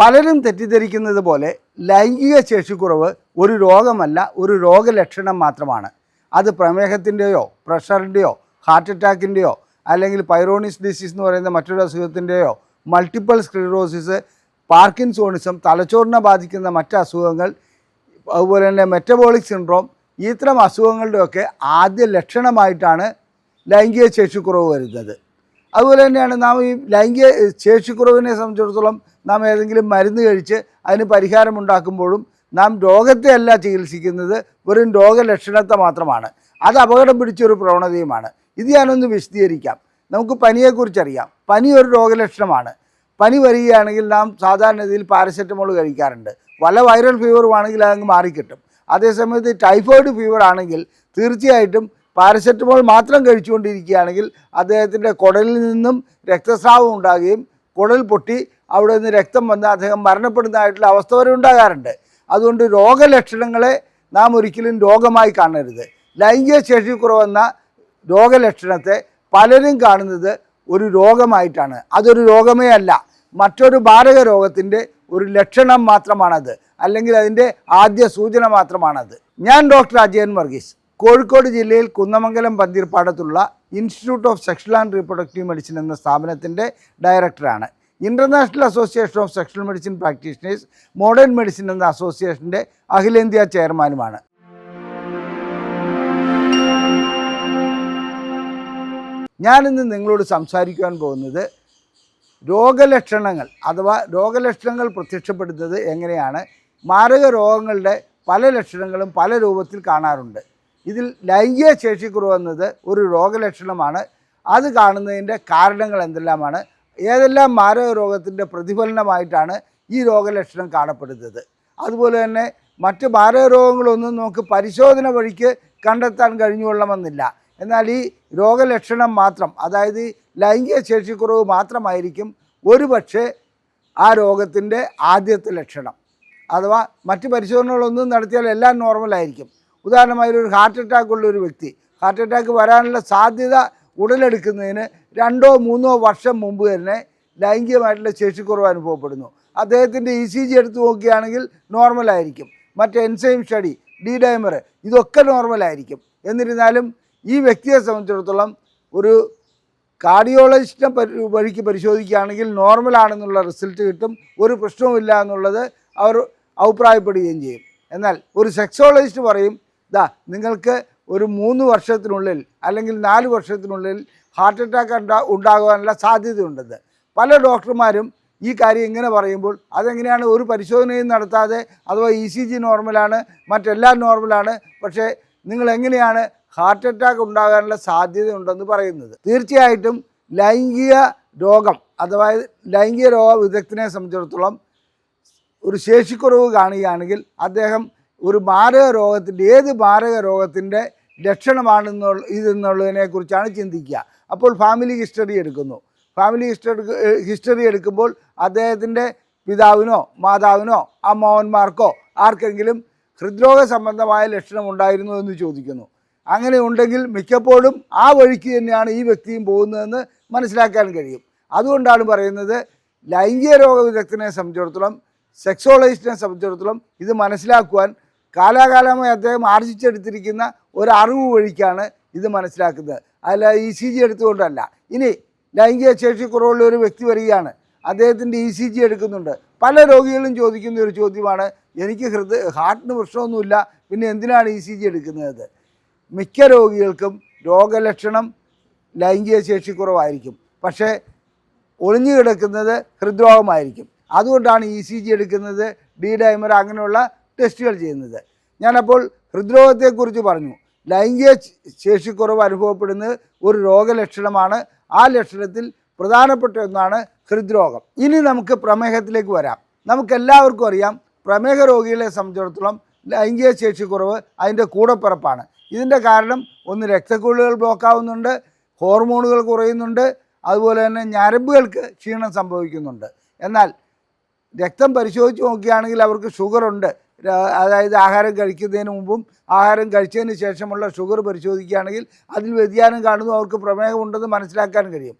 പലരും തെറ്റിദ്ധരിക്കുന്നത് പോലെ ലൈംഗിക ശേഷിക്കുറവ് ഒരു രോഗമല്ല ഒരു രോഗലക്ഷണം മാത്രമാണ്. അത് പ്രമേഹത്തിന്റെയോ പ്രഷറിന്റെയോ ഹാർട്ട് അറ്റാക്കിന്റെയോ അല്ലെങ്കിൽ പൈറോണിസ് ഡിസീസ് എന്ന് പറയുന്ന മറ്റൊരു അസുഖത്തിന്റെയോ മൾട്ടിപ്പിൾ സ്ക്ലിറോസിസ് പാർക്കിൻസോണിസം തലച്ചോറിനെ ബാധിക്കുന്ന മറ്റ് അസുഖങ്ങൾ അതുപോലെ തന്നെ മെറ്റബോളിക് സിൻഡ്രോം ഇത്തരം അസുഖങ്ങളുടെയൊക്കെ ആദ്യ ലക്ഷണമായിട്ടാണ് ലൈംഗിക ശേഷിക്കുറവ് വരുന്നത്. അതുപോലെ തന്നെയാണ് നാം ഈ ലൈംഗിക ശേഷിക്കുറവിനെ സംബന്ധിച്ചിടത്തോളം നാം ഏതെങ്കിലും മരുന്ന് കഴിച്ച് അതിന് പരിഹാരം ഉണ്ടാക്കുമ്പോഴും നാം രോഗത്തെ അല്ല ചികിത്സിക്കുന്നത് വെറും രോഗലക്ഷണത്തെ മാത്രമാണ്. അത് അപകടം പിടിച്ചൊരു പ്രവണതയുമാണ്. ഇത് ഞാനൊന്ന് വിശദീകരിക്കാം. നമുക്ക് പനിയെക്കുറിച്ചറിയാം. പനി ഒരു രോഗലക്ഷണമാണ്. പനി വരികയാണെങ്കിൽ നാം സാധാരണ സാധാരണഗതിയിൽ പാരസെറ്റമോൾ കഴിക്കാറുണ്ട്. വല്ല വൈറൽ ഫീവറുമാണെങ്കിൽ അതങ്ങ് മാറിക്കിട്ടും. അതേസമയത്ത് ടൈഫോയിഡ് ഫീവർ ആണെങ്കിൽ തീർച്ചയായിട്ടും പാരസെറ്റമോൾ മാത്രം കഴിച്ചുകൊണ്ടിരിക്കുകയാണെങ്കിൽ അദ്ദേഹത്തിന്റെ കുടലിൽ നിന്നും രക്തസ്രാവം ഉണ്ടാകുകയും കുടൽ പൊട്ടി അവിടെ നിന്ന് രക്തം വന്ന് അദ്ദേഹം മരണപ്പെടുന്നതായിട്ടുള്ള അവസ്ഥ വരെ ഉണ്ടാകാറുണ്ട്. അതുകൊണ്ട് രോഗലക്ഷണങ്ങളെ നാം ഒരിക്കലും രോഗമായി കാണരുത്. ലൈംഗിക ശേഷി കുറവെന്ന രോഗലക്ഷണത്തെ പലരും കാണുന്നത് ഒരു രോഗമായിട്ടാണ്. അതൊരു രോഗമേ അല്ല. മറ്റൊരു മാരക രോഗത്തിന്റെ ഒരു ലക്ഷണം മാത്രമാണത്. അല്ലെങ്കിൽ അതിന്റെ ആദ്യ സൂചന മാത്രമാണത്. ഞാൻ ഡോക്ടർ അജയൻ വർഗീസ്. കോഴിക്കോട് ജില്ലയിൽ Kunnamangalam പന്തീർപ്പാടത്തുള്ള institute of sexual and reproductive medicine എന്ന സ്ഥാപനത്തിന്റെ ഡയറക്ടറാണ്. International association of sexual medicine practitioners modern medicine എന്ന അസോസിയേഷന്റെ അഖിലേന്ത്യാ ചെയർമാനുമാണ്. ഞാനിന്ന് നിങ്ങളോട് സംസാരിക്കുവാൻ പോകുന്നത് രോഗലക്ഷണങ്ങൾ അഥവാ രോഗലക്ഷണങ്ങൾ പ്രത്യക്ഷപ്പെടുന്നത് എങ്ങനെയാണ്? മാരക രോഗങ്ങളുടെ പല ലക്ഷണങ്ങളും പല രൂപത്തിൽ കാണാറുണ്ട്. ഇതിൽ ലൈംഗിക ശേഷിക്കുറവ് എന്നത് ഒരു രോഗലക്ഷണമാണ്. അത് കാണുന്നതിന്റെ കാരണങ്ങൾ എന്തെല്ലാമാണ്? ഏതെല്ലാം മാരക രോഗത്തിന്റെ പ്രതിഫലനമായിട്ടാണ് ഈ രോഗലക്ഷണം കാണപ്പെടുന്നത്? അതുപോലെ തന്നെ മറ്റ് മാരക രോഗങ്ങളൊന്നും നമുക്ക് പരിശോധന വഴിക്ക് കണ്ടെത്താൻ കഴിഞ്ഞുകൊള്ളണമെന്നില്ല. എന്നാൽ ഈ രോഗലക്ഷണം മാത്രം അതായത് ലൈംഗിക ശേഷിക്കുറവ് മാത്രമായിരിക്കും ഒരു പക്ഷേ ആ രോഗത്തിന്റെ ആദ്യത്തെ ലക്ഷണം. അഥവാ മറ്റ് പരിശോധനകളൊന്നും നടത്തിയാൽ എല്ലാം നോർമലായിരിക്കും ഉദാഹരണമായി ഒരു ഹാർട്ട് അറ്റാക്ക് ഉള്ള ഒരു വ്യക്തി. ഹാർട്ട് അറ്റാക്ക് വരാനുള്ള സാധ്യത ഉടലെടുക്കുന്നതിന് രണ്ടോ മൂന്നോ വർഷം മുമ്പ് തന്നെ ലൈംഗികമായിട്ടുള്ള ശേഷിക്കുറവ് അനുഭവപ്പെടുന്നു. അദ്ദേഹത്തിന്റെ ഇ സി ജി എടുത്ത് നോക്കുകയാണെങ്കിൽ നോർമലായിരിക്കും മറ്റ് എൻസൈം സ്റ്റഡി ഡി ഡൈമർ ഇതൊക്കെ നോർമലായിരിക്കും എന്നിരുന്നാലും ഈ വ്യക്തിയെ സംബന്ധിച്ചിടത്തോളം ഒരു കാർഡിയോളജിസ്റ്റിനെ വഴിക്ക് പരിശോധിക്കുകയാണെങ്കിൽ നോർമലാണെന്നുള്ള റിസൾട്ട് കിട്ടും. ഒരു പ്രശ്നവുമില്ല എന്നുള്ളത് അവർ അഭിപ്രായപ്പെടുകയും ചെയ്യും. എന്നാൽ ഒരു സെക്സോളജിസ്റ്റ് പറയും ദാ നിങ്ങൾക്ക് ഒരു മൂന്ന് വർഷത്തിനുള്ളിൽ അല്ലെങ്കിൽ നാല് വർഷത്തിനുള്ളിൽ ഹാർട്ട് അറ്റാക്ക് ഉണ്ടാ ഉണ്ടാകുവാനുള്ള സാധ്യതയുണ്ടെന്ന് പല ഡോക്ടർമാരും ഈ കാര്യം ഇങ്ങനെ പറയുമ്പോൾ അതെങ്ങനെയാണ് ഒരു പരിശോധനയും നടത്താതെ അഥവാ ഇ സി ജി നോർമലാണ് മറ്റെല്ലാം നോർമലാണ് പക്ഷേ നിങ്ങൾ എങ്ങനെയാണ് ഹാർട്ട് അറ്റാക്ക് ഉണ്ടാകാനുള്ള സാധ്യതയുണ്ടെന്ന് പറയുന്നത്. തീർച്ചയായിട്ടും ലൈംഗിക രോഗം അഥവാ ലൈംഗിക രോഗ വിദഗ്ധനെ സംബന്ധിച്ചിടത്തോളം ഒരു ശേഷിക്കുറവ് കാണുകയാണെങ്കിൽ അദ്ദേഹം ഒരു മാരക രോഗത്തിന്റെ ഏത് മാരക രോഗത്തിന്റെ ലക്ഷണമാണെന്നുള്ള ഇതെന്നുള്ളതിനെ കുറിച്ചാണ് ചിന്തിക്കുക. അപ്പോൾ ഫാമിലി ഹിസ്റ്ററി എടുക്കുന്നു. ഫാമിലി ഹിസ്റ്ററി ഹിസ്റ്ററി എടുക്കുമ്പോൾ അദ്ദേഹത്തിന്റെ പിതാവിനോ മാതാവിനോ അമ്മാവന്മാർക്കോ ആർക്കെങ്കിലും ഹൃദ്രോഗ സംബന്ധമായ ലക്ഷണം ഉണ്ടായിരുന്നു എന്ന് ചോദിക്കുന്നു. അങ്ങനെ ഉണ്ടെങ്കിൽ മിക്കപ്പോഴും ആ വഴിക്ക് തന്നെയാണ് ഈ വ്യക്തിയും പോകുന്നതെന്ന് മനസ്സിലാക്കാൻ കഴിയും. അതുകൊണ്ടാണ് പറയുന്നത് ലൈംഗിക രോഗ വിദഗ്ധനെ സംബന്ധിച്ചിടത്തോളം സെക്സോളജിസ്റ്റിനെ സംബന്ധിച്ചിടത്തോളം ഇത് മനസ്സിലാക്കുവാൻ കാലാകാലമായി അദ്ദേഹം ആർജിച്ചെടുത്തിരിക്കുന്ന ഒരു അറിവ് വഴിക്കാണ് ഇത് മനസ്സിലാക്കുന്നത്. അല്ല ഇ സി ജി എടുത്തുകൊണ്ടല്ല. ഇനി ലൈംഗിക ശേഷിക്കുറവുള്ള ഒരു വ്യക്തി വരികയാണ്. അദ്ദേഹത്തിന്റെ ഇ സി ജി എടുക്കുന്നുണ്ട്. പല രോഗികളും ചോദിക്കുന്ന ഒരു ചോദ്യമാണ്. എനിക്ക് ഹൃദയ ഹാർട്ടിന് പ്രശ്നമൊന്നുമില്ല. പിന്നെ എന്തിനാണ് ഇ സി ജി എടുക്കുന്നത്? മിക്ക രോഗികൾക്കും രോഗലക്ഷണം ലൈംഗിക ശേഷിക്കുറവായിരിക്കും പക്ഷേ ഒളിഞ്ഞു കിടക്കുന്നത് ഹൃദ്രോഗമായിരിക്കും. അതുകൊണ്ടാണ് ഇ സി ജി എടുക്കുന്നത്. ഡി ഡൈമർ അങ്ങനെയുള്ള ടെസ്റ്റുകൾ ചെയ്യുന്നത്. ഞാനപ്പോൾ ഹൃദ്രോഗത്തെക്കുറിച്ച് പറഞ്ഞു. ലൈംഗിക ശേഷിക്കുറവ് അനുഭവപ്പെടുന്നത് ഒരു രോഗലക്ഷണമാണ്. ആ ലക്ഷണത്തിൽ പ്രധാനപ്പെട്ട ഒന്നാണ് ഹൃദ്രോഗം. ഇനി നമുക്ക് പ്രമേഹത്തിലേക്ക് വരാം. നമുക്കെല്ലാവർക്കും അറിയാം പ്രമേഹ രോഗികളെ സംബന്ധിച്ചിടത്തോളം ലൈംഗിക ശേഷിക്കുറവ് അതിന്റെ കൂടപ്പിറപ്പാണ്. ഇതിന്റെ കാരണം ഒന്ന് രക്തക്കുഴലുകൾ ബ്ലോക്കാവുന്നുണ്ട് ഹോർമോണുകൾ കുറയുന്നുണ്ട് അതുപോലെ തന്നെ ഞരമ്പുകൾക്ക് ക്ഷീണം സംഭവിക്കുന്നുണ്ട്. എന്നാൽ രക്തം പരിശോധിച്ച് നോക്കുകയാണെങ്കിൽ അവർക്ക് ഷുഗറുണ്ട് അതായത് ആഹാരം കഴിക്കുന്നതിന് മുമ്പും ആഹാരം കഴിച്ചതിന് ശേഷമുള്ള ഷുഗർ പരിശോധിക്കുകയാണെങ്കിൽ അതിൽ വ്യതിയാനം കാണുന്നു അവർക്ക് പ്രമേഹമുണ്ടെന്ന് മനസ്സിലാക്കാൻ കഴിയും.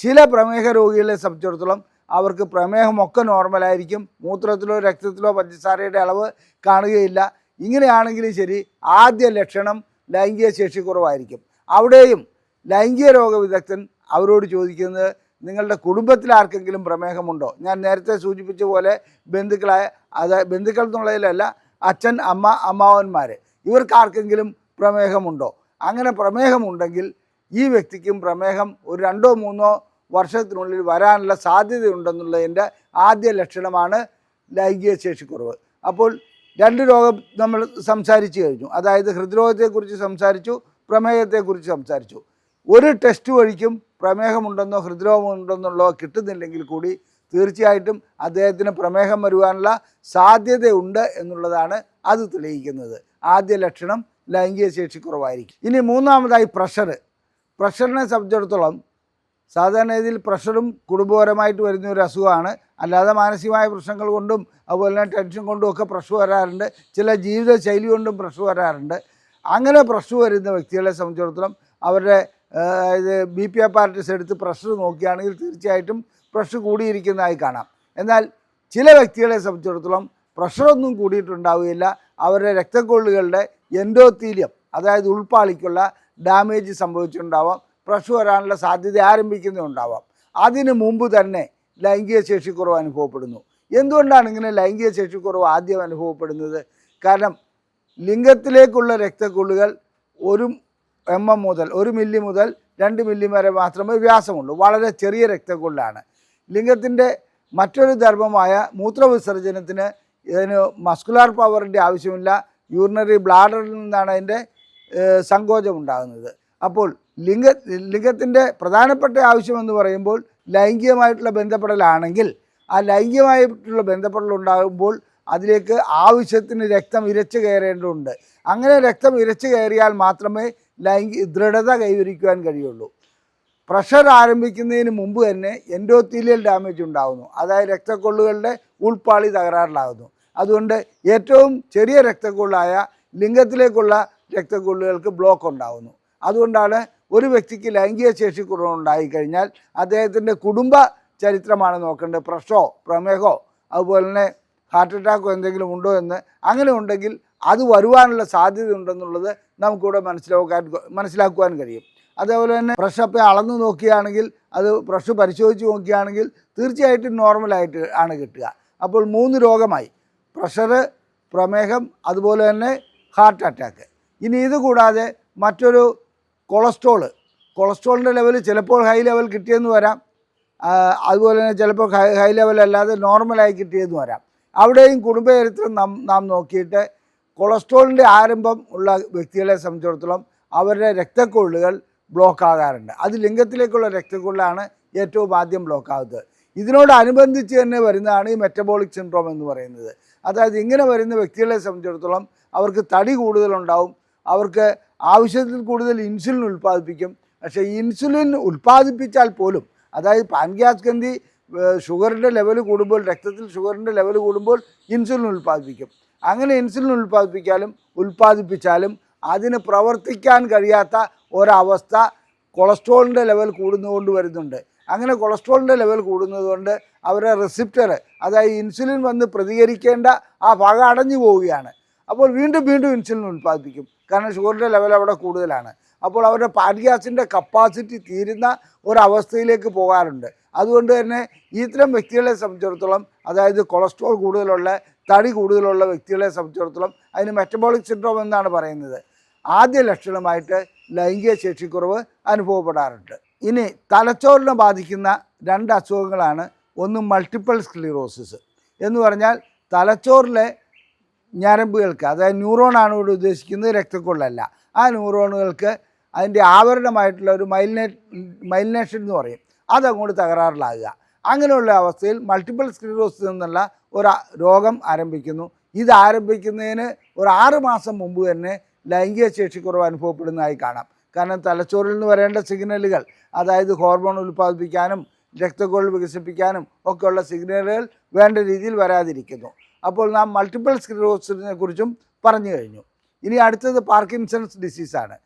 ചില പ്രമേഹ രോഗികളെ സംബന്ധിച്ചിടത്തോളം അവർക്ക് പ്രമേഹമൊക്കെ നോർമലായിരിക്കും മൂത്രത്തിലോ രക്തത്തിലോ പഞ്ചസാരയുടെ അളവ് കാണുകയില്ല. ഇങ്ങനെയാണെങ്കിലും ശരി ആദ്യ ലക്ഷണം ലൈംഗിക ശേഷി കുറവായിരിക്കും. അവിടെയും ലൈംഗിക രോഗ വിദഗ്ധൻ അവരോട് ചോദിക്കുന്നത് നിങ്ങളുടെ കുടുംബത്തിൽ ആർക്കെങ്കിലും പ്രമേഹമുണ്ടോ? ഞാൻ നേരത്തെ സൂചിപ്പിച്ച പോലെ ബന്ധുക്കളായ അത് ബന്ധുക്കൾ എന്നുള്ളതിലല്ല അച്ഛൻ അമ്മ അമ്മാവന്മാർ ഇവർക്ക് ആർക്കെങ്കിലും പ്രമേഹമുണ്ടോ? അങ്ങനെ പ്രമേഹമുണ്ടെങ്കിൽ ഈ വ്യക്തിക്കും പ്രമേഹം ഒരു രണ്ടോ മൂന്നോ വർഷത്തിനുള്ളിൽ വരാനുള്ള സാധ്യതയുണ്ടെന്നുള്ളതിന്റെ ആദ്യ ലക്ഷണമാണ് ലൈംഗിക ശേഷിക്കുറവ്. അപ്പോൾ രണ്ട് രോഗം നമ്മൾ സംസാരിച്ചു കഴിഞ്ഞു. അതായത് ഹൃദ്രോഗത്തെക്കുറിച്ച് സംസാരിച്ചു പ്രമേഹത്തെക്കുറിച്ച് സംസാരിച്ചു. ഒരു ടെസ്റ്റ് വഴിക്കും പ്രമേഹമുണ്ടെന്നോ ഹൃദ്രോഗമുണ്ടെന്നുള്ളോ കിട്ടുന്നില്ലെങ്കിൽ കൂടി തീർച്ചയായിട്ടും അദ്ദേഹത്തിന് പ്രമേഹം വരുവാനുള്ള സാധ്യതയുണ്ട് എന്നുള്ളതാണ് അത് തെളിയിക്കുന്നത്. ആദ്യ ലക്ഷണം ലൈംഗിക ശേഷി കുറവായിരിക്കും. ഇനി മൂന്നാമതായി പ്രഷർ പ്രഷറിനെ സംബന്ധിച്ചിടത്തോളം സാധാരണ രീതിയിൽ പ്രഷറും കുടുംബപരമായിട്ട് വരുന്ന ഒരു അസുഖമാണ്. അല്ലാതെ മാനസികമായ പ്രശ്നങ്ങൾ കൊണ്ടും അതുപോലെ തന്നെ ടെൻഷൻ കൊണ്ടും ഒക്കെ പ്രഷർ വരാറുണ്ട്. ചില ജീവിതശൈലി കൊണ്ടും പ്രഷർ വരാറുണ്ട്. അങ്ങനെ പ്രഷർ വരുന്ന വ്യക്തികളെ സംബന്ധിച്ചിടത്തോളം അവരുടെ ഇത് ബി പി അപ്പാരറ്റസ് എടുത്ത് പ്രഷർ നോക്കുകയാണെങ്കിൽ തീർച്ചയായിട്ടും പ്രഷർ കൂടിയിരിക്കുന്നതായി കാണാം. എന്നാൽ ചില വ്യക്തികളെ സംബന്ധിച്ചിടത്തോളം പ്രഷറൊന്നും കൂടിയിട്ടുണ്ടാവുകയില്ല. അവരുടെ രക്തക്കൊള്ളുകളുടെ എൻഡോത്തീലിയം അതായത് ഉൾപ്പാളിക്കുള്ള ഡാമേജ് സംഭവിച്ചിട്ടുണ്ടാവാം. പ്രഷർ വരാനുള്ള സാധ്യത ആരംഭിക്കുന്നുണ്ടാവാം അതിനു മുമ്പ് തന്നെ ലൈംഗിക ശേഷിക്കുറവ് അനുഭവപ്പെടുന്നു. എന്തുകൊണ്ടാണ് ഇങ്ങനെ ലൈംഗിക ശേഷിക്കുറവ് ആദ്യം അനുഭവപ്പെടുന്നത്? കാരണം ലിംഗത്തിലേക്കുള്ള രക്തക്കൊള്ളുകൾ ഒരു എം എം മുതൽ ഒരു മില്ലി മുതൽ രണ്ട് മില്ലി വരെ മാത്രമേ വ്യാസമുള്ളൂ. വളരെ ചെറിയ രക്തക്കൊള്ളാണ്. ലിംഗത്തിന്റെ മറ്റൊരു ധർമ്മമായ മൂത്രവിസർജനത്തിന് ഇതിന് മസ്കുലാർ പവറിന്റെ ആവശ്യമില്ല. യൂറിനറി ബ്ലാഡറിൽ നിന്നാണ് അതിന്റെ സങ്കോചം ഉണ്ടാകുന്നത്. അപ്പോൾ ലിംഗ ലിംഗത്തിന്റെ പ്രധാനപ്പെട്ട ആവശ്യമെന്ന് പറയുമ്പോൾ ലൈംഗികമായിട്ടുള്ള ബന്ധപ്പെടലാണെങ്കിൽ ആ ലൈംഗികമായിട്ടുള്ള ബന്ധപ്പെടൽ ഉണ്ടാകുമ്പോൾ അതിലേക്ക് ആവശ്യത്തിന് രക്തം ഇരച്ചു കയറേണ്ടതുണ്ട്. അങ്ങനെ രക്തം ഇരച്ചു കയറിയാൽ മാത്രമേ ലൈംഗിക ദൃഢത കൈവരിക്കുവാൻ കഴിയുള്ളൂ. പ്രഷർ ആരംഭിക്കുന്നതിന് മുമ്പ് തന്നെ എൻഡോത്തീലിയൽ ഡാമേജ് ഉണ്ടാകുന്നു അതായത് രക്തക്കൊള്ളുകളുടെ ഉൾപ്പാളി തകരാറിലാകുന്നു അതുകൊണ്ട് ഏറ്റവും ചെറിയ രക്തക്കൊള്ളായ ലിംഗത്തിലേക്കുള്ള രക്തക്കൊള്ളുകൾക്ക് ബ്ലോക്ക് ഉണ്ടാകുന്നു അതുകൊണ്ടാണ് ഒരു വ്യക്തിക്ക് ലൈംഗിക ശേഷി കുറവുണ്ടായിക്കഴിഞ്ഞാൽ അദ്ദേഹത്തിന്റെ കുടുംബ ചരിത്രമാണ് നോക്കേണ്ടത്. പ്രഷോ പ്രമേഹോ അതുപോലെ തന്നെ ഹാർട്ട് അറ്റാക്കോ എന്തെങ്കിലും ഉണ്ടോ എന്ന്. അങ്ങനെ ഉണ്ടെങ്കിൽ അത് വരുവാനുള്ള സാധ്യത ഉണ്ടെന്നുള്ളത് നമുക്കിവിടെ മനസ്സിലാക്കാൻ മനസ്സിലാക്കുവാൻ കഴിയും. അതേപോലെ തന്നെ പ്രഷർ അളന്നു നോക്കുകയാണെങ്കിൽ അത് പ്രഷർ പരിശോധിച്ച് നോക്കുകയാണെങ്കിൽ തീർച്ചയായിട്ടും നോർമലായിട്ട് ആണ് കിട്ടുക. അപ്പോൾ മൂന്ന് രോഗമായി. പ്രഷർ പ്രമേഹം അതുപോലെ തന്നെ ഹാർട്ട് അറ്റാക്ക് ഇനി ഇത് കൂടാതെ മറ്റൊരു കൊളസ്ട്രോൾ കൊളസ്ട്രോളിന്റെ ലെവൽ ചിലപ്പോൾ ഹൈ ലെവൽ കിട്ടിയെന്ന് വരാം. അതുപോലെ തന്നെ ചിലപ്പോൾ ഹൈ ഹൈ ലെവൽ അല്ലാതെ നോർമലായി കിട്ടിയെന്ന് വരാം. അവിടെയും കുടുംബചരിത്രം നാം നാം നോക്കിയിട്ട് കൊളസ്ട്രോളിന്റെ ആരംഭം ഉള്ള വ്യക്തികളെ സംബന്ധിച്ചിടത്തോളം അവരുടെ രക്തക്കൊള്ളുകൾ ബ്ലോക്ക് ആകാറുണ്ട് അത് ലിംഗത്തിലേക്കുള്ള രക്തക്കൊള്ളാണ് ഏറ്റവും ആദ്യം ബ്ലോക്ക് ആകുന്നത് ഇതിനോടനുബന്ധിച്ച് തന്നെ വരുന്നതാണ് ഈ മെറ്റബോളിക് സിൻഡ്രോം എന്ന് പറയുന്നത്. അതായത് ഇങ്ങനെ വരുന്ന വ്യക്തികളെ സംബന്ധിച്ചിടത്തോളം അവർക്ക് തടി കൂടുതലുണ്ടാവും അവർക്ക് ആവശ്യത്തിൽ കൂടുതൽ ഇൻസുലിൻ ഉൽപ്പാദിപ്പിക്കും. പക്ഷേ ഇൻസുലിൻ ഉൽപ്പാദിപ്പിച്ചാൽ പോലും അതായത് പാൻഗ്യാസ് ഗ്രന്ഥി ഷുഗറിന്റെ ലെവൽ കൂടുമ്പോൾ രക്തത്തിൽ ഷുഗറിന്റെ ലെവൽ കൂടുമ്പോൾ ഇൻസുലിൻ ഉൽപ്പാദിപ്പിക്കും. അങ്ങനെ ഇൻസുലിൻ ഉൽപ്പാദിപ്പിക്കാലും ഉൽപ്പാദിപ്പിച്ചാലും അതിന് പ്രവർത്തിക്കാൻ കഴിയാത്ത ഒരവസ്ഥ കൊളസ്ട്രോളിന്റെ ലെവൽ കൂടുന്നതുകൊണ്ട് വരുന്നുണ്ട്. അങ്ങനെ കൊളസ്ട്രോളിന്റെ ലെവൽ കൂടുന്നതുകൊണ്ട് അവരുടെ റിസിപ്റ്റർ അതായത് ഇൻസുലിൻ വന്ന് പ്രതികരിക്കേണ്ട ആ ഭാഗം അടഞ്ഞു പോവുകയാണ്. അപ്പോൾ വീണ്ടും വീണ്ടും ഇൻസുലിൻ ഉൽപ്പാദിപ്പിക്കും. കാരണം ഷുഗറിന്റെ ലെവൽ അവിടെ കൂടുതലാണ്. അപ്പോൾ അവരുടെ പാൻഗ്യാസിന്റെ കപ്പാസിറ്റി തീരുന്ന ഒരവസ്ഥയിലേക്ക് പോകാറുണ്ട്. അതുകൊണ്ട് തന്നെ ഇത്തരം വ്യക്തികളെ സംബന്ധിച്ചിടത്തോളം അതായത് കൊളസ്ട്രോൾ കൂടുതലുള്ള തടി കൂടുതലുള്ള വ്യക്തികളെ സംബന്ധിച്ചിടത്തോളം അതിന് മെറ്റബോളിക് സിൻഡ്രോം എന്നാണ് പറയുന്നത്. ആദ്യ ലക്ഷണമായിട്ട് ലൈംഗിക ശേഷിക്കുറവ് അനുഭവപ്പെടാറുണ്ട്. ഇനി തലച്ചോറിനെ ബാധിക്കുന്ന രണ്ട് അസുഖങ്ങളാണ്. ഒന്ന് മൾട്ടിപ്പിൾ സ്ക്ലിറോസിസ് എന്ന് പറഞ്ഞാൽ തലച്ചോറിലെ ഞരമ്പുകൾക്ക് അതായത് ന്യൂറോണാണ് ഇവിടെ ഉദ്ദേശിക്കുന്നത് രക്തക്കൊള്ളല്ല ആ ന്യൂറോണുകൾക്ക് അതിന്റെ ആവരണമായിട്ടുള്ള ഒരു മൈലിനേ മൈലിനേഷൻ എന്ന് പറയും. അതങ്ങോട്ട് തകരാറിലാകുക. അങ്ങനെയുള്ള അവസ്ഥയിൽ മൾട്ടിപ്പിൾ സ്ക്ലിറോസിസ് എന്നുള്ള ഒരു രോഗം ആരംഭിക്കുന്നു. ഇത് ആരംഭിക്കുന്നതിന് ഒരു ആറ് മാസം മുമ്പ് തന്നെ ലൈംഗിക ശേഷിക്കുറവ് അനുഭവപ്പെടുന്നതായി കാണാം. കാരണം തലച്ചോറിൽ നിന്ന് വരേണ്ട സിഗ്നലുകൾ അതായത് ഹോർമോൺ ഉൽപ്പാദിപ്പിക്കാനും രക്തക്കോൾ വികസിപ്പിക്കാനും ഒക്കെയുള്ള സിഗ്നലുകൾ വേണ്ട രീതിയിൽ വരാതിരിക്കുന്നു. അപ്പോൾ നാം മൾട്ടിപ്പിൾ സ്ക്ലിറോസിനെ കുറിച്ചും പറഞ്ഞു കഴിഞ്ഞു. ഇനി അടുത്തത് പാർക്കിൻസൺസ് ഡിസീസാണ്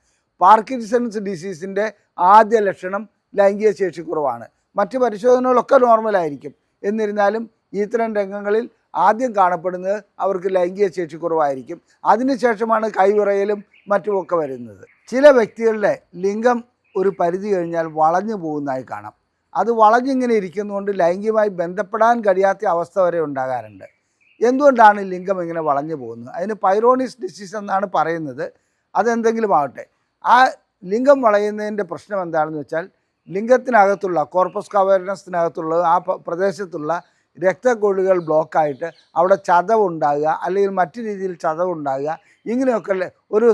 പാർക്കിൻസൺസ് ഡിസീസിന്റെ ആദ്യ ലക്ഷണം ലൈംഗിക ശേഷിക്കുറവാണ്. മറ്റ് പരിശോധനകളൊക്കെ നോർമലായിരിക്കും എന്നിരുന്നാലും ഇത്തരം രംഗങ്ങളിൽ ആദ്യം കാണപ്പെടുന്നത് അവർക്ക് ലൈംഗിക ശേഷി കുറവായിരിക്കും. അതിനുശേഷമാണ് കൈവിറയലും മറ്റുമൊക്കെ വരുന്നത്. ചില വ്യക്തികളുടെ ലിംഗം ഒരു പരിധി കഴിഞ്ഞാൽ വളഞ്ഞു പോകുന്നതായി കാണാം. അത് വളഞ്ഞിങ്ങനെ ഇരിക്കുന്നതുകൊണ്ട് ലൈംഗികമായി ബന്ധപ്പെടാൻ കഴിയാത്ത അവസ്ഥ വരെ ഉണ്ടാകാറുണ്ട്. എന്തുകൊണ്ടാണ് ലിംഗം ഇങ്ങനെ വളഞ്ഞു പോകുന്നത്? അതിന് പൈറോണിസ് ഡിസീസ് എന്നാണ് പറയുന്നത്. അതെന്തെങ്കിലും ആവട്ടെ ആ ലിംഗം വളയുന്നതിന്റെ പ്രശ്നം എന്താണെന്ന് വെച്ചാൽ ലിംഗത്തിനകത്തുള്ള കോർപ്പസ് കവേർനസിനകത്തുള്ള ആ പ്രദേശത്തുള്ള രക്തക്കൊഴുകൾ ബ്ലോക്കായിട്ട് അവിടെ ചതവുണ്ടാകുക അല്ലെങ്കിൽ മറ്റു രീതിയിൽ ചതവുണ്ടാകുക ഇങ്ങനെയൊക്കെ ഒരു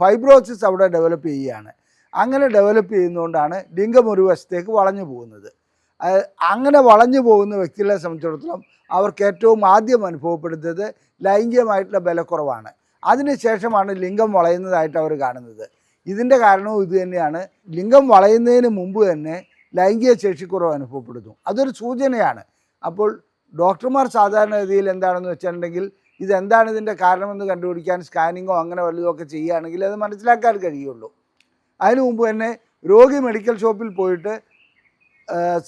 ഫൈബ്രോസിസ് അവിടെ ഡെവലപ്പ് ചെയ്യുകയാണ്. അങ്ങനെ ഡെവലപ്പ് ചെയ്യുന്നതുകൊണ്ടാണ് ലിംഗം ഒരു വശത്തേക്ക് വളഞ്ഞു പോകുന്നത്. അങ്ങനെ വളഞ്ഞു പോകുന്ന വ്യക്തികളെ സംബന്ധിച്ചിടത്തോളം അവർക്ക് ഏറ്റവും ആദ്യം അനുഭവപ്പെടുന്നത് ലൈംഗികമായിട്ടുള്ള ബലക്കുറവാണ്. അതിനുശേഷമാണ് ലിംഗം വളയുന്നതായിട്ട് അവർ കാണുന്നത്. ഇതിന്റെ കാരണവും ഇത് തന്നെയാണ്. ലിംഗം വളയുന്നതിന് മുമ്പ് തന്നെ ലൈംഗിക ശേഷിക്കുറവ് അനുഭവപ്പെടുന്നു. അതൊരു സൂചനയാണ്. അപ്പോൾ ഡോക്ടർമാർ സാധാരണഗതിയിൽ എന്താണെന്ന് വെച്ചിട്ടുണ്ടെങ്കിൽ ഇതെന്താണ് ഇതിന്റെ കാരണമെന്ന് കണ്ടുപിടിക്കാൻ സ്കാനിങ്ങോ അങ്ങനെ വല്ലതും ഒക്കെ ചെയ്യുകയാണെങ്കിൽ അത് മനസ്സിലാക്കാൻ കഴിയുള്ളൂ. അതിനു മുമ്പ് തന്നെ രോഗി മെഡിക്കൽ ഷോപ്പിൽ പോയിട്ട്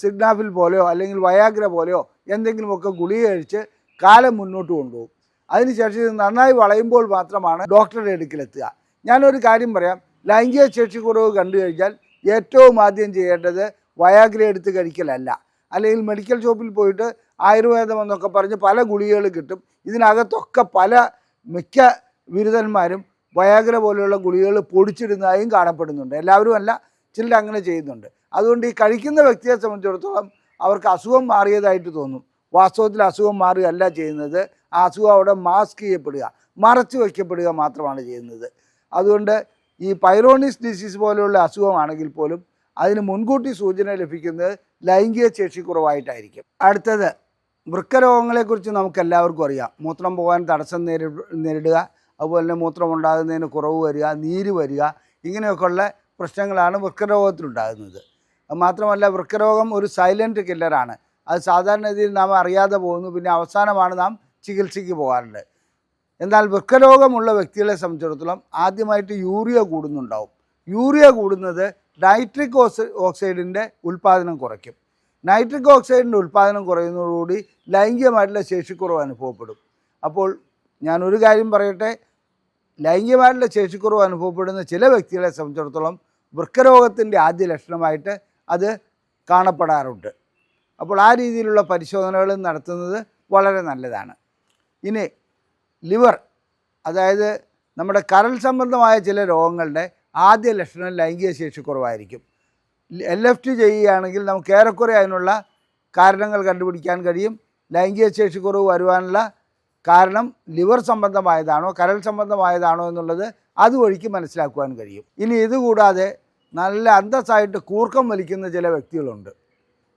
സിഗ്നാഫിൽ പോലെയോ അല്ലെങ്കിൽ വയാഗ്ര പോലെയോ എന്തെങ്കിലുമൊക്കെ ഗുളിക കഴിച്ച് കാലം മുന്നോട്ട് കൊണ്ടുപോകും. അതിനുശേഷം ഇത് നന്നായി വളയുമ്പോൾ മാത്രമാണ് ഡോക്ടറുടെ അടുക്കിലെത്തുക ഞാനൊരു കാര്യം പറയാം. ലൈംഗിക ശേഷി കുറവ് കണ്ടു കഴിഞ്ഞാൽ ഏറ്റവും ആദ്യം ചെയ്യേണ്ടത് വയാഗ്ര എടുത്ത് കഴിക്കലല്ല. അല്ലെങ്കിൽ മെഡിക്കൽ ഷോപ്പിൽ പോയിട്ട് ആയുർവേദം എന്നൊക്കെ പറഞ്ഞ് പല ഗുളികകൾ കിട്ടും. ഇതിനകത്തൊക്കെ പല മിക്ക ബിരുദന്മാരും വയാഗ്ര പോലെയുള്ള ഗുളികകൾ പൊടിച്ചിടുന്നതായും കാണപ്പെടുന്നുണ്ട്. എല്ലാവരും അല്ല ചിലർ അങ്ങനെ ചെയ്യുന്നുണ്ട്. അതുകൊണ്ട് ഈ കഴിക്കുന്ന വ്യക്തിയെ സംബന്ധിച്ചിടത്തോളം അവർക്ക് അസുഖം മാറിയതായിട്ട് തോന്നും. വാസ്തവത്തിൽ അസുഖം മാറുകയല്ല ചെയ്യുന്നത്. ആ അസുഖം അവിടെ മാസ്ക് ചെയ്യപ്പെടുക മറച്ചു വയ്ക്കപ്പെടുക മാത്രമാണ് ചെയ്യുന്നത്. അതുകൊണ്ട് ഈ പൈറോണിസ് ഡിസീസ് പോലെയുള്ള അസുഖമാണെങ്കിൽ പോലും അതിന് മുൻകൂട്ടി സൂചന ലഭിക്കുന്നത് ലൈംഗിക ശേഷി കുറവായിട്ടായിരിക്കും അടുത്തത് വൃക്കരോഗങ്ങളെക്കുറിച്ച് നമുക്ക് എല്ലാവർക്കും അറിയാം. മൂത്രം പോകാൻ തടസ്സം നേരി നേരിടുക അതുപോലെ തന്നെ മൂത്രം ഉണ്ടാകുന്നതിന് കുറവ് വരിക നീര് വരിക ഇങ്ങനെയൊക്കെയുള്ള പ്രശ്നങ്ങളാണ് വൃക്കരോഗത്തിലുണ്ടാകുന്നത്. മാത്രമല്ല വൃക്കരോഗം ഒരു സൈലന്റ് കില്ലറാണ് അത് സാധാരണ രീതിയിൽ നാം അറിയാതെ പോകുന്നു. പിന്നെ അവസാനമാണ് നാം ചികിത്സയ്ക്ക് പോകാറുണ്ട് എന്നാൽ വൃക്കരോഗമുള്ള വ്യക്തികളെ സംബന്ധിച്ചിടത്തോളം ആദ്യമായിട്ട് യൂറിയ കൂടുന്നുണ്ടാവും. യൂറിയ കൂടുന്നത് നൈട്രിക് ഓക്സൈ ഓക്സൈഡിന്റെ ഉൽപ്പാദനം കുറയ്ക്കും. നൈട്രിക് ഓക്സൈഡിന്റെ ഉൽപ്പാദനം കുറയുന്നതോടുകൂടി ലൈംഗികമായിട്ടുള്ള ശേഷിക്കുറവ് അനുഭവപ്പെടും. അപ്പോൾ ഞാനൊരു കാര്യം പറയട്ടെ. ലൈംഗികമായിട്ടുള്ള ശേഷിക്കുറവ് അനുഭവപ്പെടുന്ന ചില വ്യക്തികളെ സംബന്ധിച്ചിടത്തോളം വൃക്കരോഗത്തിന്റെ ആദ്യ ലക്ഷണമായിട്ട് അത് കാണപ്പെടാറുണ്ട്. അപ്പോൾ ആ രീതിയിലുള്ള പരിശോധനകൾ നടത്തുന്നത് വളരെ നല്ലതാണ്. ഇനി ലിവർ അതായത് നമ്മുടെ കരൾ സംബന്ധമായ ചില രോഗങ്ങളുടെ ആദ്യ ലക്ഷണം ലൈംഗിക ശേഷി കുറവായിരിക്കും. എൽ എഫ് ടി ചെയ്യുകയാണെങ്കിൽ നമുക്ക് ഏറെക്കുറെ അതിനുള്ള കാരണങ്ങൾ കണ്ടുപിടിക്കാൻ കഴിയും. ലൈംഗിക ശേഷി കുറവ് വരുവാനുള്ള കാരണം ലിവർ സംബന്ധമായതാണോ കരൾ സംബന്ധമായതാണോ എന്നുള്ളത് അതുവഴിക്ക് മനസ്സിലാക്കുവാൻ കഴിയും. ഇനി ഇതുകൂടാതെ നല്ല അന്തസ്സായിട്ട് കൂർക്കം വലിക്കുന്ന ചില വ്യക്തികളുണ്ട്.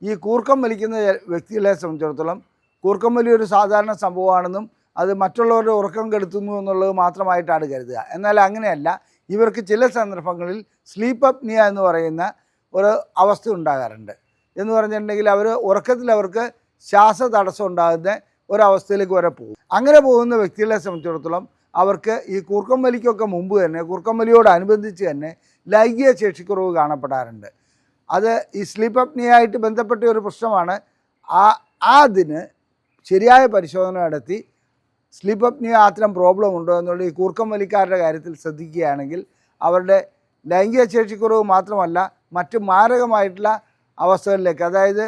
ഈ കൂർക്കം വലിക്കുന്ന വ്യക്തികളെ സംബന്ധിച്ചിടത്തോളം കൂർക്കം വലിയൊരു സാധാരണ സംഭവമാണെന്നും അത് മറ്റുള്ളവരുടെ ഉറക്കം കെടുത്തുന്നു എന്നുള്ളത് മാത്രമായിട്ടാണ് കരുതുക. എന്നാൽ അങ്ങനെയല്ല. ഇവർക്ക് ചില സന്ദർഭങ്ങളിൽ സ്ലീപ്പ് അപ്നിയ എന്ന് പറയുന്ന ഒരു അവസ്ഥ ഉണ്ടാകാറുണ്ട്. എന്ന് പറഞ്ഞിട്ടുണ്ടെങ്കിൽ അവർ ഉറക്കത്തിൽ അവർക്ക് ശ്വാസ തടസ്സം ഉണ്ടാകുന്ന ഒരവസ്ഥയിലേക്ക് വരെ പോകും. അങ്ങനെ പോകുന്ന വ്യക്തികളെ സംബന്ധിച്ചിടത്തോളം അവർക്ക് ഈ കൂർക്കം വലിക്കൊക്കെ മുമ്പ് തന്നെ കൂർക്കം വലിയോടനുബന്ധിച്ച് തന്നെ ലൈംഗിക ശേഷിക്കുറവ് കാണപ്പെടാറുണ്ട്. അത് ഈ സ്ലീപ്പ് അപ്നിയായിട്ട് ബന്ധപ്പെട്ട ഒരു പ്രശ്നമാണ്. ആ ആ അതിന് ശരിയായ പരിശോധന നടത്തി സ്ലീപ്പ് അപ്നിയ അത്തരം പ്രോബ്ലം ഉണ്ടോ എന്നുള്ള ഈ കൂർക്കം വലിക്കാരുടെ കാര്യത്തിൽ ശ്രദ്ധിക്കുകയാണെങ്കിൽ അവരുടെ ലൈംഗിക ശേഷിക്കുറവ് മാത്രമല്ല മറ്റ് മാരകമായിട്ടുള്ള അവസ്ഥകളിലേക്ക് അതായത്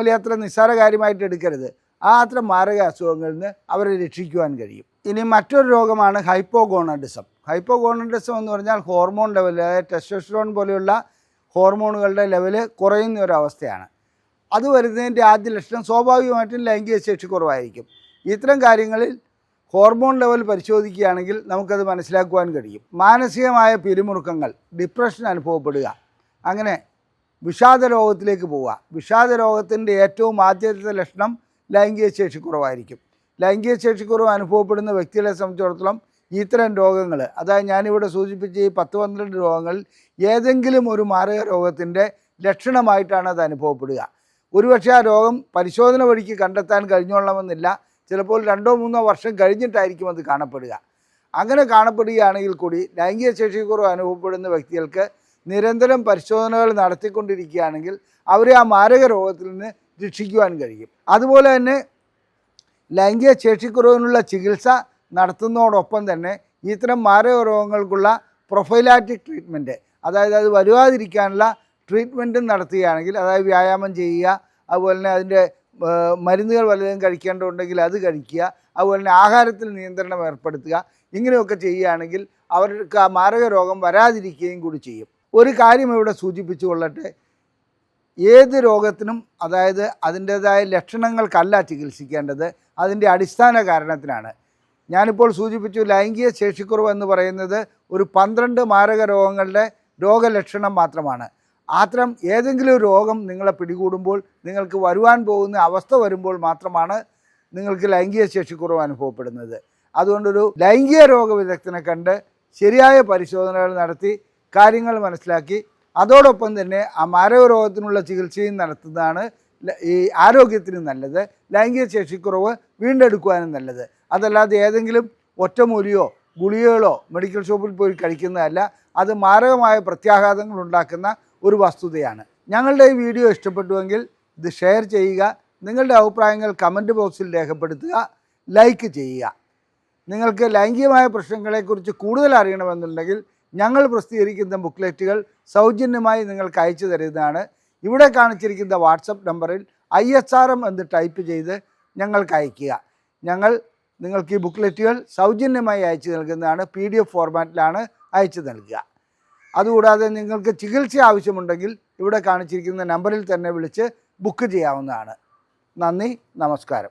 വലി അത്ര നിസ്സാര കാര്യമായിട്ട് എടുക്കരുത്. ആ അത്ര മാരക അസുഖങ്ങളിൽ നിന്ന് അവരെ രക്ഷിക്കുവാൻ കഴിയും. ഇനി മറ്റൊരു രോഗമാണ് ഹൈപ്പോഗോണഡിസം. ഹൈപ്പോഗോണഡിസം എന്ന് പറഞ്ഞാൽ ഹോർമോൺ ലെവൽ അതായത് ടെസ്റ്റോസ്ട്രോൺ പോലെയുള്ള ഹോർമോണുകളുടെ ലെവൽ കുറയുന്ന ഒരു അവസ്ഥയാണ്. അത് വരുന്നതിന്റെ ആദ്യ ലക്ഷണം സ്വാഭാവികമായിട്ടും ലൈംഗിക ശേഷി കുറവായിരിക്കും ഇത്തരം കാര്യങ്ങളിൽ ഹോർമോൺ ലെവൽ പരിശോധിക്കുകയാണെങ്കിൽ നമുക്കത് മനസ്സിലാക്കുവാൻ കഴിയും. മാനസികമായ പിരിമുറുക്കങ്ങൾ ഡിപ്രഷൻ അനുഭവപ്പെടുക അങ്ങനെ വിഷാദ രോഗത്തിലേക്ക് പോവുക. വിഷാദ രോഗത്തിന്റെ ഏറ്റവും ആദ്യത്തെ ലക്ഷണം ലൈംഗിക ശേഷി കുറവായിരിക്കും ലൈംഗിക ശേഷിക്കുറവ് അനുഭവപ്പെടുന്ന വ്യക്തികളെ സംബന്ധിച്ചിടത്തോളം ഇത്തരം രോഗങ്ങൾ അതായത് ഞാനിവിടെ സൂചിപ്പിച്ച ഈ പത്ത് പന്ത്രണ്ട് രോഗങ്ങളിൽ ഏതെങ്കിലും ഒരു മാരക രോഗത്തിന്റെ ലക്ഷണമായിട്ടാണ് അത് അനുഭവപ്പെടുക. ഒരുപക്ഷെ ആ രോഗം പരിശോധന വഴിക്ക് കണ്ടെത്താൻ കഴിഞ്ഞോളണമെന്നില്ല ചിലപ്പോൾ രണ്ടോ മൂന്നോ വർഷം കഴിഞ്ഞിട്ടായിരിക്കും അത് കാണപ്പെടുക. അങ്ങനെ കാണപ്പെടുകയാണെങ്കിൽ കൂടി ലൈംഗിക ശേഷിക്കുറവ് അനുഭവപ്പെടുന്ന വ്യക്തികൾക്ക് നിരന്തരം പരിശോധനകൾ നടത്തിക്കൊണ്ടിരിക്കുകയാണെങ്കിൽ അവരെ ആ മാരക രോഗത്തിൽ നിന്ന് രക്ഷിക്കുവാൻ കഴിയും. അതുപോലെ തന്നെ ലൈംഗിക ശേഷിക്കുറവിനുള്ള ചികിത്സ നടത്തുന്നതോടൊപ്പം തന്നെ ഇത്തരം മാരക രോഗങ്ങൾക്കുള്ള പ്രൊഫൈലാറ്റിക് ട്രീറ്റ്മെന്റ് അതായത് അത് വരുവാതിരിക്കാനുള്ള ട്രീറ്റ്മെന്റും നടത്തുകയാണെങ്കിൽ അതായത് വ്യായാമം ചെയ്യുക അതുപോലെ തന്നെ അതിന്റെ മരുന്നുകൾ വല്ലതും കഴിക്കേണ്ടതുണ്ടെങ്കിൽ അത് കഴിക്കുക അതുപോലെ തന്നെ ആഹാരത്തിൽ നിയന്ത്രണം ഏർപ്പെടുത്തുക ഇങ്ങനെയൊക്കെ ചെയ്യുകയാണെങ്കിൽ അവർക്ക് ആ മാരക രോഗം വരാതിരിക്കുകയും കൂടി ചെയ്യും. ഒരു കാര്യം ഇവിടെ സൂചിപ്പിച്ചു കൊള്ളട്ടെ. ഏത് രോഗത്തിനും അതായത് അതിന്റേതായ ലക്ഷണങ്ങൾക്കല്ല ചികിത്സിക്കേണ്ടത് അതിന്റെ അടിസ്ഥാന കാരണത്തിനാണ്. ഞാനിപ്പോൾ സൂചിപ്പിച്ചു ലൈംഗിക ശേഷിക്കുറവ് എന്ന് പറയുന്നത് ഒരു പന്ത്രണ്ട് മാരക രോഗങ്ങളുടെ രോഗലക്ഷണം മാത്രമാണ്. അത്തരം ഏതെങ്കിലും രോഗം നിങ്ങളെ പിടികൂടുമ്പോൾ നിങ്ങൾക്ക് വരുവാൻ പോകുന്ന അവസ്ഥ വരുമ്പോൾ മാത്രമാണ് നിങ്ങൾക്ക് ലൈംഗിക ശേഷിക്കുറവ് അനുഭവപ്പെടുന്നത്. അതുകൊണ്ടൊരു ലൈംഗിക രോഗ വിദഗ്ധനെ കണ്ട് ശരിയായ പരിശോധനകൾ നടത്തി കാര്യങ്ങൾ മനസ്സിലാക്കി അതോടൊപ്പം തന്നെ ആ മാരക രോഗത്തിനുള്ള ചികിത്സയും നടത്തുന്നതാണ് ഈ ആരോഗ്യത്തിന് നല്ലത് ലൈംഗിക ശേഷിക്കുറവ് വീണ്ടെടുക്കുവാനും നല്ലത്. അതല്ലാതെ ഏതെങ്കിലും ഒറ്റമൂലിയോ ഗുളികകളോ മെഡിക്കൽ ഷോപ്പിൽ പോയി കഴിക്കുന്നതല്ല അത് മാരകമായ പ്രത്യാഘാതങ്ങൾ ഉണ്ടാക്കുന്ന ഒരു വസ്തുതയാണ്. ഞങ്ങളുടെ ഈ വീഡിയോ ഇഷ്ടപ്പെട്ടുവെങ്കിൽ ഇത് ഷെയർ ചെയ്യുക നിങ്ങളുടെ അഭിപ്രായങ്ങൾ കമന്റ് ബോക്സിൽ രേഖപ്പെടുത്തുക ലൈക്ക് ചെയ്യുക. നിങ്ങൾക്ക് ലൈംഗികമായ പ്രശ്നങ്ങളെക്കുറിച്ച് കൂടുതൽ അറിയണമെന്നുണ്ടെങ്കിൽ ഞങ്ങൾ പ്രസിദ്ധീകരിക്കുന്ന ബുക്ക്ലെറ്റുകൾ സൗജന്യമായി നിങ്ങൾക്ക് അയച്ചു തരുന്നതാണ്. ഇവിടെ കാണിച്ചിരിക്കുന്ന വാട്സപ്പ് നമ്പറിൽ ഐ എസ് ആർ എം എന്ന് ടൈപ്പ് ചെയ്ത് ഞങ്ങൾക്ക് അയക്കുക ഞങ്ങൾ നിങ്ങൾക്ക് ഈ ബുക്ക്ലെറ്റുകൾ സൗജന്യമായി അയച്ചു നൽകുന്നതാണ്. പി ഡി എഫ് ഫോർമാറ്റിലാണ് അയച്ചു നൽകുക. അതുകൂടാതെ നിങ്ങൾക്ക് ചികിത്സ ആവശ്യമുണ്ടെങ്കിൽ ഇവിടെ കാണിച്ചിരിക്കുന്ന നമ്പറിൽ തന്നെ വിളിച്ച് ബുക്ക് ചെയ്യാവുന്നതാണ്. നന്ദി നമസ്കാരം.